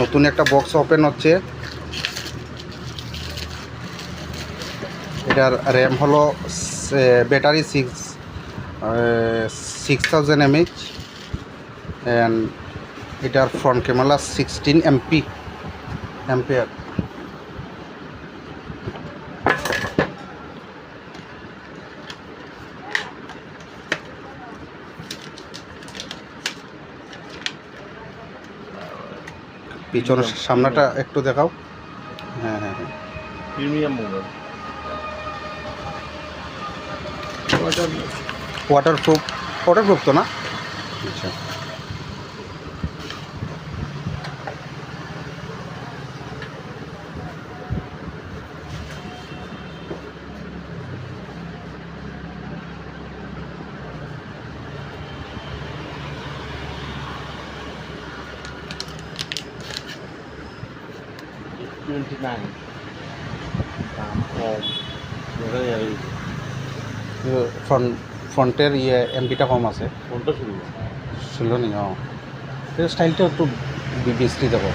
নতুন একটা box open হচ্ছে। এটার র্যাম হলো battery six six thousand MH and এটার front camera sixteen MP ampere পিছনের সামনাটা একটু দেখাও। হ্যাঁ হ্যাঁ হ্যাঁ। প্রিমিয়াম মোবাইল ওয়াটারপ্রুফ ওয়াটারপ্রুফ তো না? আচ্ছা। টোয়েন্টি নাইন দাম কম দেখা যাবে ফ্রন্ট ফ্রন্টের ইয়ে এমপিটা কম আছে। ফ্রন্টটা শুরু ছিল নি স্টাইলটা একটু বিশ্রী দেখো